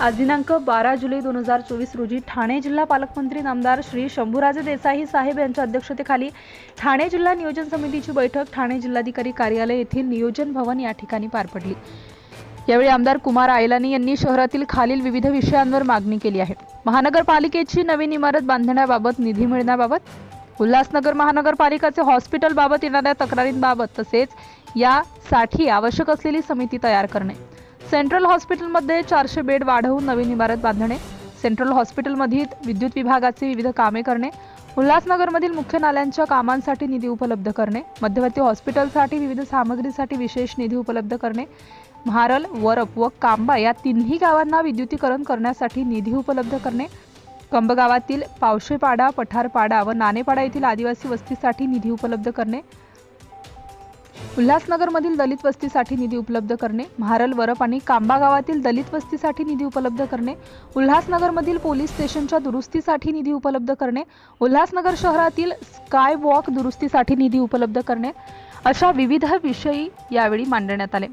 आज दिनांक बारा जुलै दोन हजार चोवीस रोजी ठाणे जिल्हा पालकमंत्री नामदार श्री शंभूराजे देसाई साहेब यांच्या अध्यक्षतेखाली ठाणे जिल्हा नियोजन समितीची बैठक ठाणे जिल्हाधिकारी कार्यालय येथील नियोजन भवन या ठिकाणी पार पडली. यावेळी आमदार कुमार आयलानी यांनी शहरातील खालील विविध विषयांवर मागणी केली आहे. महानगरपालिकेची नवीन इमारत बांधण्याबाबत निधी मिळण्याबाबत उल्हासनगर महानगरपालिकाचे हॉस्पिटलबाबत येणाऱ्या तक्रारींबाबत तसेच यासाठी आवश्यक असलेली समिती तयार करणे. सेंट्रल हॉस्पिटलमध्ये चारशे बेड वाढवून नवीन इमारत बांधणे सेंट्रल हॉस्पिटलमधील विद्युत विभागाचे विविध कामे करणे उल्हासनगरमधील मुख्य नाल्यांच्या कामांसाठी निधी उपलब्ध करणे मध्यवर्ती हॉस्पिटलसाठी विविध सामग्रीसाठी विशेष निधी उपलब्ध करणे म्हारल वरप व कांबा या तिन्ही गावांना विद्युतीकरण करण्यासाठी निधी उपलब्ध करणे कंबगावातील पावशेपाडा पठारपाडा व नानेपाडा येथील आदिवासी वस्तीसाठी निधी उपलब्ध करणे उल्हासनगरमधील दलित वस्तीसाठी निधी उपलब्ध करणे महारल वरप आणि कांबा गावातील दलित वस्तीसाठी निधी उपलब्ध करणे उल्हासनगरमधील पोलीस स्टेशनच्या दुरुस्तीसाठी निधी उपलब्ध करणे उल्हासनगर शहरातील स्काय वॉक दुरुस्तीसाठी निधी उपलब्ध करणे अशा विविध विषयी यावेळी मांडण्यात आले.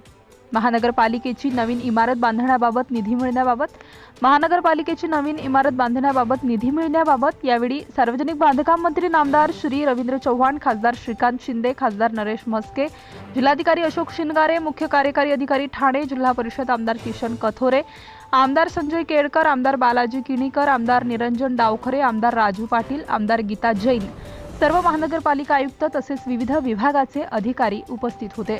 महानगरपालिकेची नवीन इमारत बांधण्याबाबत निधी मिळण्याबाबत महानगरपालिकेची नवीन इमारत बांधण्याबाबत निधी मिळण्याबाबत यावेळी सार्वजनिक बांधकाम मंत्री नामदार श्री रवींद्र चव्हाण खासदार श्रीकांत शिंदे खासदार नरेश मस्के जिल्हाधिकारी अशोक शिनगारे मुख्य कार्यकारी अधिकारी ठाणे जिल्हा परिषद आमदार किशन कथोरे आमदार संजय केळकर आमदार बालाजी किणीकर आमदार निरंजन डावखरे आमदार राजू पाटील आमदार गीता जैन. सर्व महानगरपालिका आयुक्त तसेच विविध विभागाचे अधिकारी उपस्थित होते.